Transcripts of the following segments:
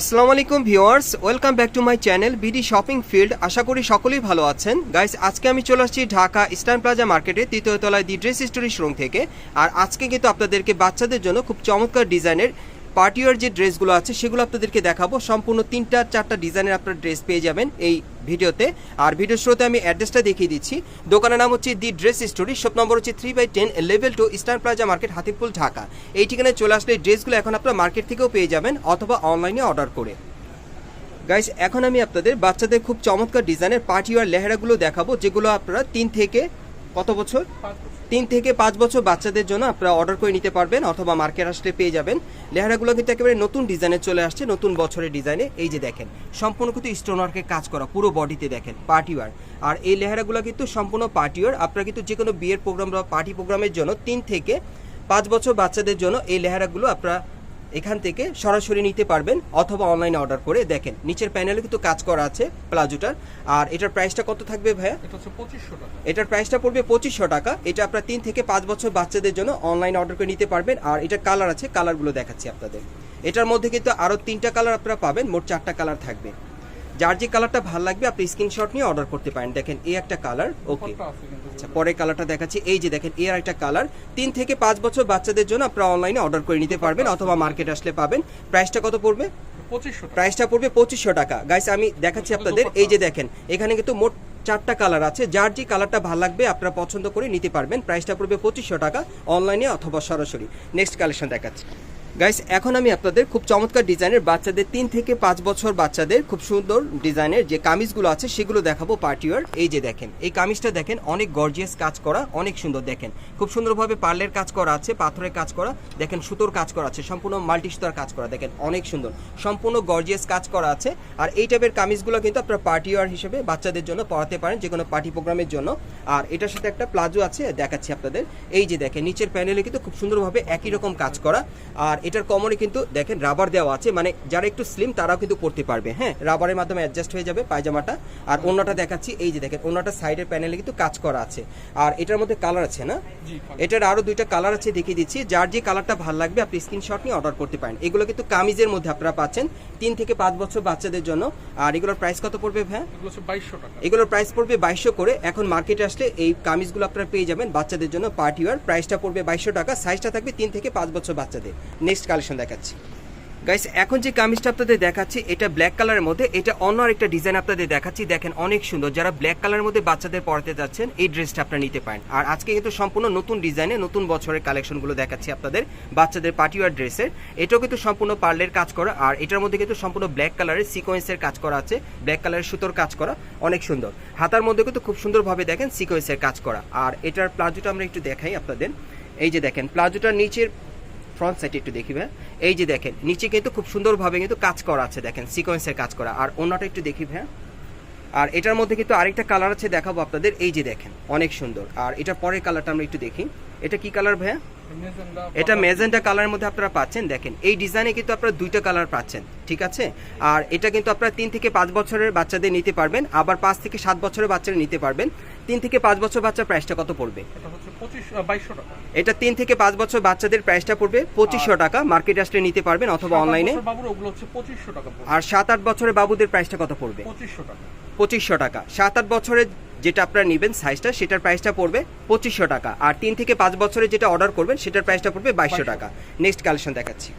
আসসালামু আলাইকুম viewers, welcome back to my channel BD shopping field. আশা করি সকলেই ভালো আছেন। গাইস, আজকে আমি চলে আসছি ঢাকা ইস্টার্ন প্লাজা মার্কেটে, তৃতীয় তলায় দি ড্রেস স্টোরি শোরুম থেকে। আর আজকে কিন্তু আপনাদেরকে বাচ্চাদের জন্য খুব চমৎকার ডিজাইনের পার্টিওয়ার যে ড্রেসগুলো আছে, সেগুলো আপনাদেরকে দেখাবো। সম্পূর্ণ তিনটা, চারটা ডিজাইনের আপনার ড্রেস পেয়ে যাবেন এই ভিডিওতে। আর ভিডিও শুরুতে আমি অ্যাড্রেসটা দেখিয়ে দিচ্ছি। দোকানের নাম হচ্ছে the dress story, shop number হচ্ছে three by ten, level two eastern plaza market Hatipul Dhaka. এই ঠিকানায় চলে আসলে ড্রেসগুলো এখন আপনার মার্কেট থেকেও পেয়ে যাবেন অথবা অনলাইনে অর্ডার করে। গাইস, এখন আমি আপনাদের বাচ্চাদের খুব চমৎকার ডিজাইনের পার্টিওয়ার লেহেরাগুলো দেখাবো, যেগুলো আপনারা তিন থেকে কত বছর? তিন থেকে পাঁচ বছর বাচ্চাদের জন্য আপনারা অর্ডার করে নিতে পারবেন অথবা মার্কেট আসলে পেয়ে যাবেন। লেহেরাগুলো কিন্তু একেবারে নতুন ডিজাইনে চলে আসছে, নতুন বছরের ডিজাইনে। এই যে দেখেন, সম্পূর্ণ কিন্তু স্টোন ওয়ার্কের কাজ করা, পুরো বডিতে দেখেন পার্টিওয়ার আর এই লেহেরাগুলো কিন্তু সম্পূর্ণ পার্টিওয়ার আপনারা কিন্তু যে কোনো বিয়ের প্রোগ্রাম বা পার্টি প্রোগ্রামের জন্য তিন থেকে পাঁচ বছর বাচ্চাদের জন্য এই লেহেরাগুলো আপনারা এখান থেকে সরাসরি নিতে পারবেন অথবা অনলাইনে অর্ডার করে দেখেন। নিচের প্যানেলে কিন্তু কাজ করা আছে প্লাজোটার আর এটার প্রাইসটা কত থাকবে ভাইয়া? এটার প্রাইসটা পড়বে পঁচিশশো টাকা। এটা আপনার তিন থেকে পাঁচ বছর বাচ্চাদের জন্য অনলাইন অর্ডার করে নিতে পারবেন। আর এটার কালার আছে কালারগুলো দেখাচ্ছি আপনাদের। এটার মধ্যে কিন্তু আরও তিনটা কালার আপনারা পাবেন মোট চারটা কালার থাকবে। যার যে কালারটা ভালো লাগবে আপনি স্ক্রিনশট নিয়ে অর্ডার করতে পারেন। দেখেন এই একটা কালার ওকে আচ্ছা পরের কালারটা দেখাচ্ছি। এই যে দেখেন এর একটা কালার তিন থেকে পাঁচ বছর বাচ্চাদের জন্য আপনারা অনলাইনে অর্ডার করে নিতে পারবেন অথবা মার্কেট আসলে পাবেন। প্রাইসটা কত পড়বে? পঁচিশশো প্রাইসটা পড়বে পঁচিশশো টাকা। গাইস আমি দেখাচ্ছি আপনাদের। এই যে দেখেন এখানে কিন্তু মোট চারটা কালার আছে। যার যে কালারটা ভালো লাগবে আপনারা পছন্দ করে নিতে পারবেন। প্রাইসটা পড়বে পঁচিশশো টাকা অনলাইনে অথবা সরাসরি। নেক্সট কালেকশন দেখাচ্ছি। গাইস এখন আমি আপনাদের খুব চমৎকার ডিজাইনের বাচ্চাদের তিন থেকে পাঁচ বছর বাচ্চাদের খুব সুন্দর ডিজাইনের যে কামিজগুলো আছে, সেগুলো দেখাবো পার্টিওয়ার এই যে দেখেন, এই কামিজটা দেখেন, অনেক গর্জিয়াস কাজ করা, অনেক সুন্দর দেখেন। খুব সুন্দরভাবে পার্লের কাজ করা আছে, পাথরের কাজ করা, দেখেন সুতোর কাজ করা আছে, সম্পূর্ণ মাল্টি সুতার কাজ করা, দেখেন অনেক সুন্দর। সম্পূর্ণ গর্জিয়াস কাজ করা আছে, আর এই টাইপের কামিজগুলো কিন্তু আপনার পার্টিওয়ার হিসেবে বাচ্চাদের জন্য পড়াতে পারেন যে কোনো পার্টি প্রোগ্রামের জন্য। আর এটার সাথে একটা প্লাজো আছে, দেখাচ্ছি আপনাদের। এই যে দেখেন, নিচের প্যানেলে কিন্তু খুব সুন্দরভাবে একই রকম কাজ করা। আর এটার কমনে কিন্তু দেখেন রাবার দেওয়া আছে মানে যারা একটু স্লিম তারাও কিন্তু পড়তে পারবে হ্যাঁ? রাবারের মাধ্যমে অ্যাডজাস্ট হয়ে যাবে পায়জামাটা। আর অন্যটা দেখাচ্ছি এই যে দেখেন অন্যটা সাইডের প্যানেলে কিন্তু কাজ করা আছে। আর এটার মধ্যে কালার আছে না? এটার আরও দুইটা কালার আছে দেখিয়ে দিচ্ছি। যার যে কালারটা ভালো লাগবে আপনি স্ক্রিনশট নিয়ে অর্ডার করতে পারেন। এগুলো কিন্তু কামিজের মধ্যে আপনারা পাচ্ছেন তিন থেকে পাঁচ বছর বাচ্চাদের জন্য। আর এগুলোর প্রাইস কত পড়বে টাকা। এগুলোর প্রাইস পড়বে বাইশশো করে। এখন মার্কেটে আসলে এই কামিজগুলো আপনারা পেয়ে যাবেন বাচ্চাদের জন্য পার্টি ওয়ার প্রাইসটা পড়বে বাইশশো টাকা। সাইজটা থাকবে তিন থেকে পাঁচ বছর বাচ্চাদের। নেক্সট কালেকশন দেখাচ্ছি। গাইস এখন যে কামিজটা আপনাদের দেখাচ্ছি, এটা ব্ল্যাক কালারের মধ্যে, এটা অন্য একটা ডিজাইন আপনাদের দেখাচ্ছি, দেখেন অনেক সুন্দর। যারা ব্ল্যাক কালারের মধ্যে বাচ্চাদের পড়াতে যাচ্ছেন, এই ড্রেসটা আপনারা নিতে পারেন। আর আজকে কিন্তু সম্পূর্ণ নতুন ডিজাইনে নতুন বছরের কালেকশনগুলো দেখাচ্ছি আপনাদের বাচ্চাদের পার্টিওয়ার ড্রেসের এটাও কিন্তু সম্পূর্ণ পার্লের কাজ করা, আর এটার মধ্যে কিন্তু সম্পূর্ণ ব্ল্যাক কালারের সিকোয়েন্সের কাজ করা আছে ব্ল্যাক কালারের সুতোর কাজ করা, অনেক সুন্দর। হাতার মধ্যে কিন্তু খুব সুন্দরভাবে দেখেন সিকোয়েন্সের কাজ করা। আর এটার প্লাজোটা আমরা একটু দেখাই আপনাদের। এই যে দেখেন, প্লাজোটার নিচের ফ্রন্ট সাইডে একটু দেখি ভাই এই যে দেখেন, নিচে কিন্তু খুব সুন্দরভাবে কিন্তু কাজ করা আছে, দেখেন সিকোয়েন্সের কাজ করা। আর অন্যটা একটু দেখি ভাই আর এটার মধ্যে কিন্তু আরেকটা কালার আছে, দেখাবো আপনাদের। এই যে দেখেন, অনেক সুন্দর। আর এটার পরের কালারটা আমরা একটু দেখি। এটা কি কালার ভাইয়া? এটা মেজেন্টা কালারের মধ্যে আপনারা পাচ্ছেন। দেখেন এই ডিজাইনে কিন্তু আপনারা দুইটা কালার পাচ্ছেন ঠিক আছে? আর এটা কিন্তু আপনারা তিন থেকে পাঁচ বছরের বাচ্চাদের নিতে পারবেন আবার পাঁচ থেকে সাত বছরের বাচ্চারা নিতে পারবেন। তিন থেকে পাঁচ বছর বাচ্চার প্রাইসটা কত পড়বে? এটা তিন থেকে পাঁচ বছর বাচ্চাদের প্রাইসটা পড়বে পঁচিশশো টাকা। মার্কেট আসলে নিতে পারবেন অথবা অনলাইনে। আর সাত আট বছরের বাবুদের প্রাইসটা কত পড়বে? পঁচিশশো টাকা। পঁচিশশো টাকা। সাত আট বছরের যেটা আপনারা নেবেন সাইজটা সেটার প্রাইসটা পড়বে পঁচিশশো টাকা। আর তিন থেকে পাঁচ বছরে যেটা অর্ডার করবেন সেটার প্রাইসটা পড়বে বাইশশো টাকা। নেক্সট কালেকশন দেখাচ্ছি।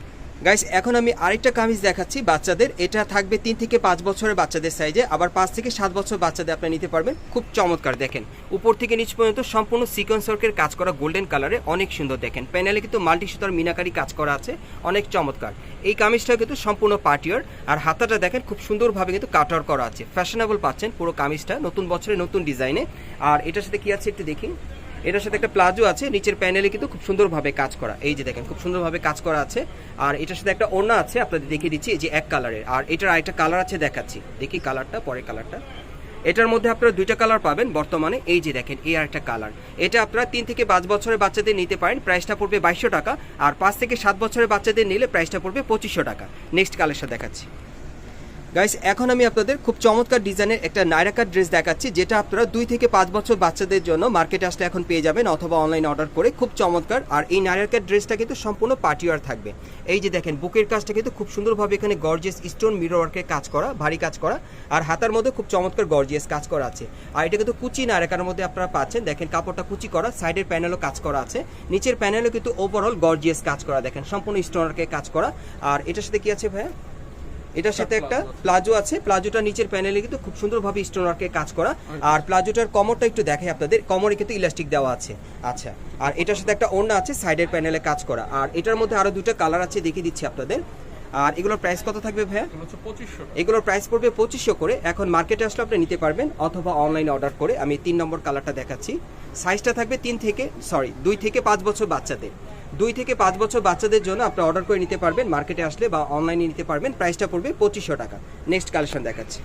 গাইস এখন আমি আরেকটা কামিজ দেখাচ্ছি বাচ্চাদের। এটা থাকবে তিন থেকে পাঁচ বছরের বাচ্চাদের সাইজে আবার পাঁচ থেকে সাত বছর বাচ্চাদের আপনি নিতে পারবেন। খুব চমৎকার, দেখেন। উপর থেকে নিচ পর্যন্ত সম্পূর্ণ সিকোয়েন্স ওয়ার্কের কাজ করা গোল্ডেন কালারে অনেক সুন্দর, দেখেন। প্যানেলে কিন্তু মাল্টি সুতার মিনাকারি কাজ করা আছে, অনেক চমৎকার। এই কামিজটা কিন্তু সম্পূর্ণ পার্টিয়ার আর হাতাটা দেখেন, খুব সুন্দরভাবে কিন্তু কাটার করা আছে। ফ্যাশনেবল পাচ্ছেন পুরো কামিজটা, নতুন বছরে নতুন ডিজাইনে আর এটার সাথে কি আছে একটু দেখি। এটার সাথে একটা প্লাজো আছে, নিচের প্যানেলে কিন্তু খুব সুন্দরভাবে কাজ করা। এই যে দেখেন, খুব সুন্দরভাবে কাজ করা আছে। আর এটার সাথে একটা ওড়না আছে, আপনাদের দেখিয়ে দিচ্ছি, এই যে এক কালারের। আর এটার আরেকটা কালার আছে দেখাচ্ছি। দেখি কালারটা পরে কালারটা। এটার মধ্যে আপনারা দুইটা কালার পাবেন বর্তমানে। এই যে দেখেন, এই আরেকটা কালার। এটা আপনারা তিন থেকে পাঁচ বছরের বাচ্চাদের নিতে পারেন, প্রাইসটা পড়বে বাইশশো টাকা। আর পাঁচ থেকে সাত বছরের বাচ্চাদের নিলে প্রাইসটা পড়বে পঁচিশশো টাকা। নেক্সট কালারটা দেখাচ্ছি। গাইস এখন আমি আপনাদের খুব চমৎকার ডিজাইনের একটা নাইরাকার ড্রেস দেখাচ্ছি, যেটা আপনারা দুই থেকে পাঁচ বছর বাচ্চাদের জন্য মার্কেটে আসলে এখন পেয়ে যাবেন অথবা অনলাইন অর্ডার করে। খুব চমৎকার। আর এই নাইরাকার ড্রেসটা কিন্তু সম্পূর্ণ পার্টিওয়ার থাকবে। এই যে দেখেন, বুকের কাজটা কিন্তু খুব সুন্দরভাবে এখানে গর্জিয়াস স্টোন মিরর ওয়ার্কের কাজ করা, ভারী কাজ করা। আর হাতার মধ্যে খুব চমৎকার গর্জিয়াস কাজ করা আছে। আর এটা কিন্তু কুচি নাইরাকার মধ্যে আপনারা পাচ্ছেন। দেখেন, কাপড়টা কুচি করা সাইডের প্যানেলও কাজ করা আছে। নিচের প্যানেলও কিন্তু ওভারঅল গর্জিয়াস কাজ করা, দেখেন, সম্পূর্ণ স্টোন ওয়ার্কের কাজ করা। আর এটার সাথে কি আছে ভাইয়া? এটার সাথে একটা প্লাজো আছে। প্লাজোটা নিচের প্যানেলে কিন্তু খুব সুন্দরভাবে স্টোন ওয়ার্কের কাজ করা। আর প্লাজোটার কমরটা একটু দেখাই আপনাদের। কমরে কিন্তু ইলাস্টিক দেওয়া আছে। আচ্ছা আর এটার সাথে একটা ওড়না আছে সাইডের প্যানেলে কাজ করা। আর এটার মধ্যে আরও দুটো কালার আছে দেখিয়ে দিচ্ছি আপনাদের। আর এগুলোর প্রাইস কত থাকবে ভাইয়া? এগুলোর প্রাইস পড়বে পঁচিশশো করে। এখন মার্কেটে আসলে আপনি নিতে পারবেন অথবা অনলাইনে অর্ডার করে। আমি তিন নম্বর কালারটা দেখাচ্ছি। সাইজটা থাকবে তিন থেকে সরি দুই থেকে পাঁচ বছর বাচ্চাদের। দুই থেকে পাঁচ বছর বাচ্চাদের জন্য আপনি অর্ডার করে নিতে পারবেন মার্কেটে আসলে বা অনলাইনে নিতে পারবেন। প্রাইসটা পড়বে পঁচিশশো টাকা। নেক্সট কালেকশন দেখাচ্ছি।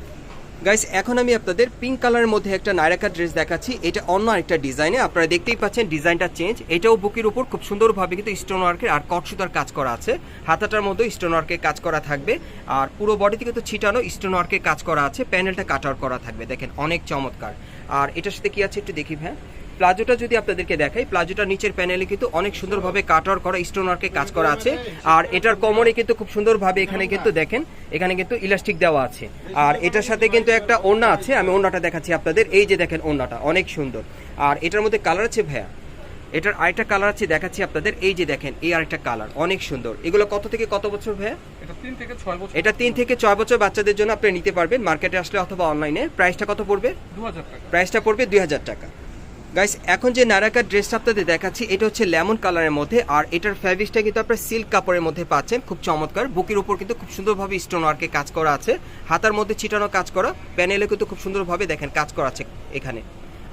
গাইস এখন আমি আপনাদের পিঙ্ক কালারের মধ্যে একটা নায়রাকা ড্রেস দেখাচ্ছি। এটা অন্য আরেকটা ডিজাইনে আপনারা দেখতেই পাচ্ছেন ডিজাইনটা চেঞ্জ এটাও বুকের উপর খুব সুন্দরভাবে কিন্তু স্টোন ওয়ার্কের আর কটসুতার কাজ করা আছে। হাতাটার মধ্যে স্টোন ওয়ার্কের কাজ করা থাকবে। আর পুরো বডিতে কিন্তু ছিটানো স্টোন ওয়ার্কের কাজ করা আছে। প্যানেলটা কাট আউট করা থাকবে। দেখেন, অনেক চমৎকার। আর এটার সাথে কি আছে একটু দেখি হ্যাঁ প্লাজোটা যদি আপনাদেরকে দেখাই প্লাজোটা নিচের প্যানেলে কিন্তু অনেক সুন্দরভাবে কাট আউট করা স্টোন ওয়ার্কের কাজ করা আছে। আর এটার কমরে কিন্তু খুব সুন্দরভাবে এখানে কিন্তু দেখেন এখানে কিন্তু ইলাস্টিক দেওয়া আছে। আর এটার সাথে কিন্তু একটা ওড়না আছে আমি ওড়নাটা দেখাচ্ছি আপনাদের। এই যে দেখেন ওড়নাটা অনেক সুন্দর। আর এটার মধ্যে কালার আছে ভাইয়া? এটার আরেকটা কালার আছে দেখাচ্ছি আপনাদের। এই যে দেখেন এই আরেকটা কালার অনেক সুন্দর। এগুলো কত থেকে কত বছর ভাইয়া? এটা তিন থেকে ছয় বছর। এটা তিন থেকে ছয় বছর বাচ্চাদের জন্য আপনি নিতে পারবেন। মার্কেটে আসলে অথবা অনলাইনে প্রাইসটা কত পড়বে? প্রাইসটা পড়বে দুই হাজার টাকা। গাইস এখন যে নারাকার ড্রেসটা আপনাদের দেখাচ্ছি, এটা হচ্ছে লেমন কালারের মধ্যে, আর এটার ফ্যাব্রিকটা কিন্তু আপনার সিল্ক কাপড়ের মধ্যে পাচ্ছেন, খুব চমৎকার। বুকের উপর কিন্তু খুব সুন্দরভাবে স্টোন ওয়ার্কে কাজ করা আছে, হাতার মধ্যে ছিটানো কাজ করা প্যানেলে কিন্তু খুব সুন্দরভাবে দেখেন কাজ করা আছে এখানে।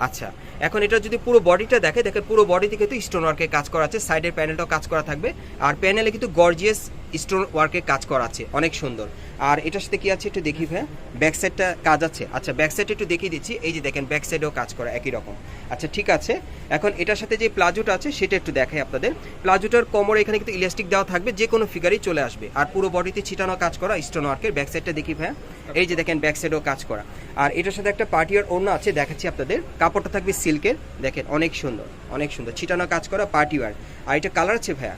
আচ্ছা এখন এটা যদি পুরো বডিটা দেখে দেখে পুরো বডিতে কিন্তু স্টোন ওয়ার্কে কাজ করা আছে সাইডের প্যানেলটাও কাজ করা থাকবে, আর প্যানেলে কিন্তু গর্জিয়াস স্টোন ওয়ার্কে কাজ করা আছে, অনেক সুন্দর। আর এটার সাথে কি আছে একটু দেখি ভাই ব্যাক সাইডটা কাজ আছে। আচ্ছা ব্যাক সাইড একটু দেখিয়ে দিচ্ছি, এই যে দেখেন ব্যাক সাইডেও কাজ করা, একই রকম। আচ্ছা ঠিক আছে। এখন এটার সাথে যে প্লাজোটা আছে, সেটা একটু দেখাই আপনাদের। প্লাজোটার কোমরে এখানে কিন্তু ইলাস্টিক দেওয়া থাকবে, যে কোনো ফিগারই চলে আসবে। আর পুরো বডিতে ছিটানো কাজ করা স্টোন ওয়ার্কের ব্যাক সাইডটা দেখি ভাই এই যে দেখেন ব্যাক সাইডেও কাজ করা। আর এটার সাথে একটা পার্টিয়ার ওড়না আছে, দেখাচ্ছি আপনাদের। কাপড়টা থাকবে সিল্কের। দেখেন অনেক সুন্দর অনেক সুন্দর। ছিটানো কাজ করা পার্টিওয়ার আর এটা কালার আছে ভাইয়া?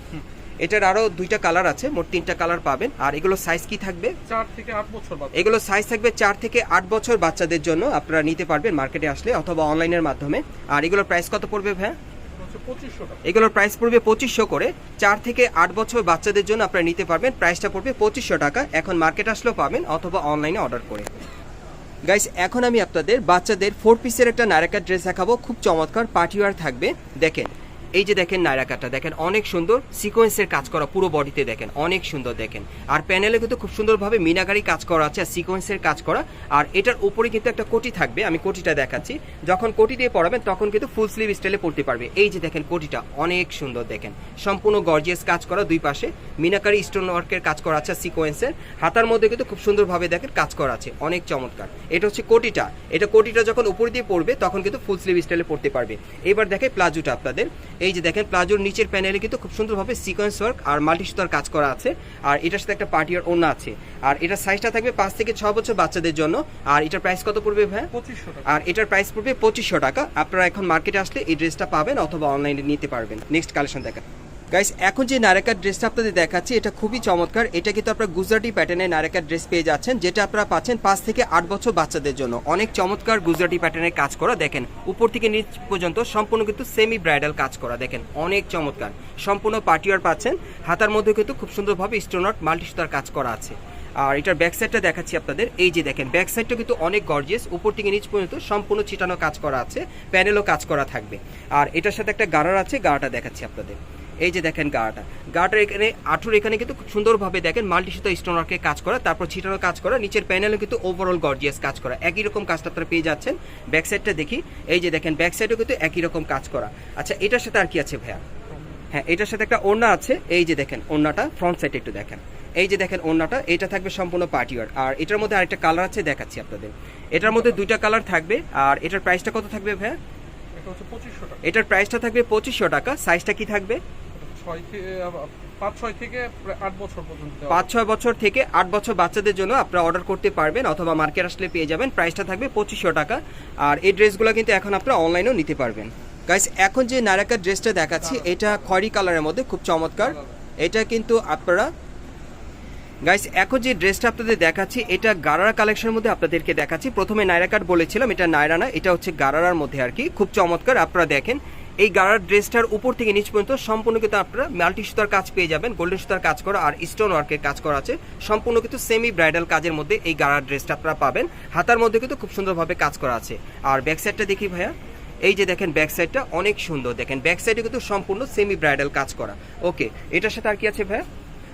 এটার আরও দুইটা কালার আছে মোট তিনটা কালার পাবেন। আর এগুলো সাইজ কি থাকবে? চার থেকে আট বছর এগুলো সাইজ থাকবে চার থেকে আট বছর বাচ্চাদের জন্য আপনারা নিতে পারবেন মার্কেটে আসলে অথবা অনলাইনের মাধ্যমে। আর এগুলোর প্রাইস কত পড়বে ভাইয়া? এগুলোর প্রাইস পড়বে পঁচিশশো করে। চার থেকে আট বছর বাচ্চাদের জন্য আপনারা নিতে পারবেন। প্রাইসটা পড়বে পঁচিশশো টাকা। এখন মার্কেট আসলেও পাবেন অথবা অনলাইনে অর্ডার করে। গাইস এখন আমি আপনাদের বাচ্চাদের ফোর পিসের একটা নারেকা ড্রেস দেখাবো। খুব চমৎকার পার্টিওয়ার থাকবে। দেখেন। এই যে দেখেন নায়রাকাটা, দেখেন অনেক সুন্দর সিকোয়েন্সের কাজ করা পুরো বডিতে দেখেন, অনেক সুন্দর দেখেন। আর প্যানেলে কিন্তু খুব সুন্দরভাবে মিনাকারি কাজ করা আছে আর সিকোয়েন্সের কাজ করা। আর এটার উপরে কিন্তু একটা কোটি থাকবে, আমি কোটিটা দেখাচ্ছি। যখন কোটি দিয়ে পড়াবেন, তখন কিন্তু ফুল স্লিভ স্টাইলে পড়তে পারবে। এই যে দেখেন কোটিটা, অনেক সুন্দর দেখেন। সম্পূর্ণ গর্জিয়াস কাজ করা দুই পাশে। মিনাকারি স্টোন ওয়ার্কের কাজ করা আছে সিকোয়েন্সের হাতার মধ্যে কিন্তু খুব সুন্দরভাবে দেখেন কাজ করা আছে, অনেক চমৎকার। এটা হচ্ছে কোটিটা। এটা কোটিটা যখন উপর দিয়ে পড়বে, তখন কিন্তু ফুল স্লিভ স্টাইলে পড়তে পারবে। এবার দেখে প্লাজোটা আপনাদের। এই যে দেখেন প্লাজোর নিচের প্যানেলে কিন্তু খুব সুন্দরভাবে সিকোয়েন্স ওয়ার্ক আর মাল্টি সুতার কাজ করা আছে। আর এটার সাথে একটা পার্টিয়ার ওড়না আছে। আর এটার সাইজটা থাকবে পাঁচ থেকে ছ বছর বাচ্চাদের জন্য। আর এটার প্রাইস কত পড়বে ভাই পঁচিশশো আর এটার প্রাইস পড়বে পঁচিশশো টাকা। আপনারা এখন মার্কেটে আসলে এই ড্রেসটা পাবেন অথবা অনলাইনে নিতে পারবেন। নেক্সট কালেকশন দেখা গাইস এখন যে নারেকার ড্রেসটা আপনাদের দেখাচ্ছি, এটা খুবই চমৎকার। এটা কিন্তু আপনারা গুজরাটি প্যাটার্নের নারেকার ড্রেস পেয়ে যাচ্ছেন, যেটা আপনারা পাচ্ছেন পাঁচ থেকে আট বছর বাচ্চাদের জন্য। অনেক চমৎকার গুজরাটি প্যাটার্নের কাজ করা, দেখেন, উপর থেকে নিচ পর্যন্ত সম্পূর্ণ কিন্তু সেমি ব্রাইডাল কাজ করা, দেখেন, অনেক চমৎকার। সম্পূর্ণ পার্টিওয়ার পাচ্ছেন, হাতার মধ্যে কিন্তু খুব সুন্দরভাবে স্টোনার মাল্টি সুতার কাজ করা আছে। আর এটার ব্যাক সাইডটা দেখাচ্ছি আপনাদের, এই যে দেখেন ব্যাক সাইডটা কিন্তু অনেক গর্জিয়াস উপর থেকে নিচ পর্যন্ত সম্পূর্ণ ছিটানো কাজ করা আছে প্যানেলও কাজ করা থাকবে। আর এটার সাথে একটা গাড়ার আছে, গাড়াটা দেখাচ্ছি আপনাদের। এই যে দেখেন গাটা গাড়াটার এখানে আঠুর এখানে কিন্তু খুব সুন্দরভাবে দেখেন মাল্টি সুতা স্টোনারকে কাজ করা তারপর ছিটানো কাজ করা নিচের প্যানেলে কিন্তু ওভারঅল গর্জিয়াস কাজ করা। একই রকম কাজটা আপনারা পেয়ে যাচ্ছেন। ব্যাক সাইডটা দেখি। এই যে দেখেন ব্যাক সাইডও কিন্তু একই রকম কাজ করা। আচ্ছা এটার সাথে আর কি আছে ভাইয়া? হ্যাঁ এটার সাথে একটা ওড়না আছে। এই যে দেখেন ওড়নাটা ফ্রন্ট সাইডে একটু দেখেন। এই যে দেখেন ওড়নাটা এটা থাকবে সম্পূর্ণ পার্টিওয়ার আর এটার মধ্যে আরেকটা কালার আছে দেখাচ্ছি আপনাদের। এটার মধ্যে দুইটা কালার থাকবে। আর এটার প্রাইসটা কত থাকবে ভাইয়া? এটার প্রাইসটা থাকবে পঁচিশশো টাকা। সাইজটা কি থাকবে? ছয় থেকে পাঁচ ছয় থেকে আট বছর পর্যন্ত পাঁচ ছয় বছর থেকে আট বছর বাচ্চাদের জন্য আপনারা অর্ডার করতে পারবেন অথবা মার্কেট আসলে পেয়ে যাবেন। প্রাইসটা থাকবে পঁচিশশো টাকা। আর এই ড্রেসগুলো কিন্তু এখন আপনারা অনলাইনেও নিতে পারবেন। গাইস এখন যে নারাকার ড্রেসটা দেখাচ্ছি এটা খয়রি কালারের মধ্যে খুব চমৎকার। এটা কিন্তু আপনারা গাইস এখন যে ড্রেসটা আপনাদের দেখাচ্ছি এটা গারারা কালেকশনের মধ্যে আপনাদেরকে দেখাচ্ছি। প্রথমে কাট বলেছিলাম এটা নাইরা না এটা হচ্ছে গারারার মধ্যে আর কি। খুব চমৎকার আপনারা দেখেন। এই গাড়ার ড্রেসটার উপর থেকে নিচ পর্যন্ত সম্পূর্ণ কিন্তু আপনারা মাল্টি সুতার কাজ পেয়ে যাবেন, গোল্ডেন সুতার কাজ করা আর স্টোন ওয়ার্কের কাজ করা আছে। সম্পূর্ণ কিন্তু সেমি ব্রাইডাল কাজের মধ্যে এই গাড়ার ড্রেসটা আপনারা পাবেন। হাতার মধ্যে কিন্তু খুব সুন্দরভাবে কাজ করা আছে। আর ব্যাক সাইডটা দেখি ভাইয়া। এই যে দেখেন ব্যাক সাইডটা অনেক সুন্দর। দেখেন ব্যাক সাইডে কিন্তু সম্পূর্ণ সেমি ব্রাইডাল কাজ করা। ওকে এটার সাথে আর কি আছে ভাইয়া?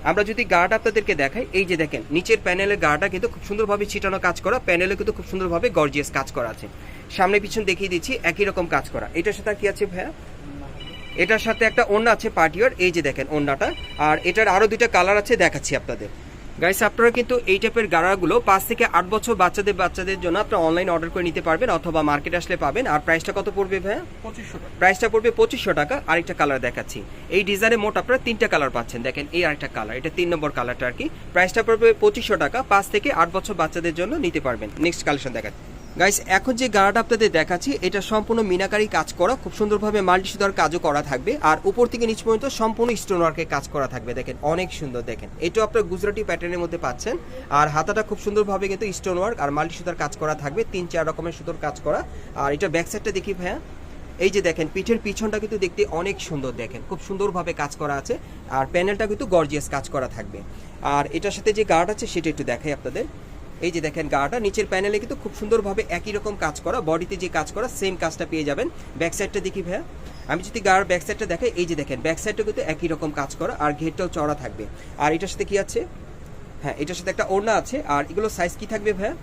আমরা যদি গাটা আপনাদেরকে দেখাই, এই যে দেখেন, নিচের প্যানেলের গাটা কিন্তু খুব সুন্দরভাবে ছিটানো কাজ করা প্যানেলে কিন্তু খুব সুন্দরভাবে গর্জিয়াস কাজ করা আছে। সামনে পিছন দেখিয়ে দিচ্ছি, একই রকম কাজ করা। এটার সাথে কি আছে ভাইয়া? এটার সাথে একটা ওন্না আছে পার্টিওর এই যে দেখেন ওন্নাটা আর এটার আরও দুইটা কালার আছে, দেখাচ্ছি আপনাদের। গাইস আপনারা কিন্তু এই টাইপের গাড়াগুলো পাঁচ থেকে আট বছর বাচ্চাদের বাচ্চাদের জন্য আপনারা অনলাইন অর্ডার করে নিতে পারবেন অথবা মার্কেট আসলে পাবেন। আর প্রাইসটা কত পড়বে ভাইয়া? পঁচিশশো প্রাইসটা পড়বে পঁচিশশো টাকা। আরেকটা কালার দেখাচ্ছি। এই ডিজাইনে মোট আপনারা তিনটা কালার পাচ্ছেন। দেখেন এই আরেকটা কালার এটা তিন নম্বর কালারটা আর কি। প্রাইসটা পড়বে পঁচিশশো টাকা। পাঁচ থেকে আট বছর বাচ্চাদের জন্য নিতে পারবেন। নেক্সট কালেকশন দেখাচ্ছি। গাইস এখন যে গাড়াটা আপনাদের দেখাচ্ছি, এটা সম্পূর্ণ মিনাকারি কাজ করা, খুব সুন্দরভাবে মাল্টি সুতার কাজও করা থাকবে, আর উপর থেকে নিচ পর্যন্ত সম্পূর্ণ স্টোন ওয়ার্কের কাজ করা থাকবে, দেখেন, অনেক সুন্দর, দেখেন। এটাও আপনার গুজরাটি প্যাটার্নের মধ্যে পাচ্ছেন, আর হাতাটা খুব সুন্দরভাবে কিন্তু স্টোন ওয়ার্ক আর মাল্টি সুতার কাজ করা থাকবে, তিন চার রকমের সুতোর কাজ করা। আর এটা ব্যাক সাইডটা দেখি ভাইয়া, এই যে দেখেন, পিঠের পিছনটা কিন্তু দেখতে অনেক সুন্দর, দেখেন, খুব সুন্দরভাবে কাজ করা আছে, আর প্যানেলটা কিন্তু গর্জিয়াস কাজ করা থাকবে। আর এটার সাথে যে গার্ড আছে, সেটা একটু দেখাই আপনাদের। এই যে দেখেন গাটা নিচের প্যানেলে কিন্তু খুব সুন্দরভাবে একই রকম কাজ করা বডিতে যে কাজ করা সেম কাজটা পেয়ে যাবেন। ব্যাক সাইডটা দেখি ভাইয়া। আমি যদি গার ব্যাক সাইডটা দেখাই এই যে দেখেন ব্যাক সাইডটা কিন্তু একই রকম কাজ করা আর ঘেরটাও চড়া থাকবে। আর এটার সাথে কি আছে? হ্যাঁ এটার সাথে একটা ওড়না আছে আর এগুলো সাইজ কি থাকবে ভাইয়া?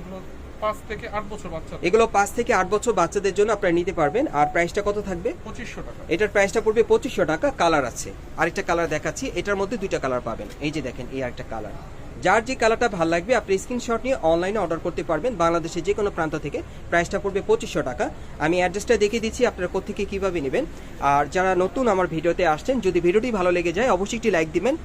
এগুলো পাঁচ থেকে আট বছর বাচ্চা এগুলো পাঁচ থেকে আট বছর বাচ্চাদের জন্য আপনারা নিতে পারবেন আর প্রাইসটা কত থাকবে? পঁচিশশো টাকা। এটার প্রাইসটা পড়বে পঁচিশশো টাকা কালার আছে। আরেকটা কালার দেখাচ্ছি এটার মধ্যে দুইটা কালার পাবেন। এই যে দেখেন এই আরেকটা কালার যার যে কালারটা ভালো লাগবে, আপনি স্ক্রিনশট নিয়ে অনলাইনে অর্ডার করতে পারবেন। বাংলাদেশের যে কোনো প্রান্ত থেকে। প্রাইসটা পড়বে পঁচিশশো টাকা। আমি অ্যাড্রেসটা দেখিয়ে দিচ্ছি, আপনারা কোথেকে কীভাবে নেবেন। আর যারা নতুন আমার ভিডিওতে আসছেন, যদি ভিডিওটি ভালো লেগে যায়, অবশ্যই একটি লাইক দিবেন।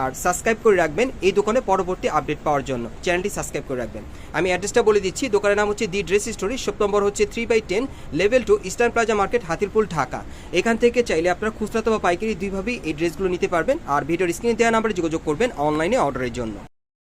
আর সাবস্ক্রাইব করে রাখবেন এই দোকানে পরবর্তী আপডেট পাওয়ার জন্য। চ্যানেলটি সাবস্ক্রাইব করে রাখবেন। আমি অ্যাড্রেসটা বলে দিচ্ছি, দোকানের নাম হচ্ছে the dress story shop number হচ্ছে three by ten level two eastern plaza market Hatirpool, Dhaka. এখান থেকে চাইলে আপনারা খুচরা বা পাইকারি দুইভাবেই এই ড্রেসগুলো নিতে পারবেন। আর ভিডিওর স্ক্রিনে দেওয়া নাম্বারে যোগাযোগ করবেন অনলাইনে অর্ডারের জন্য।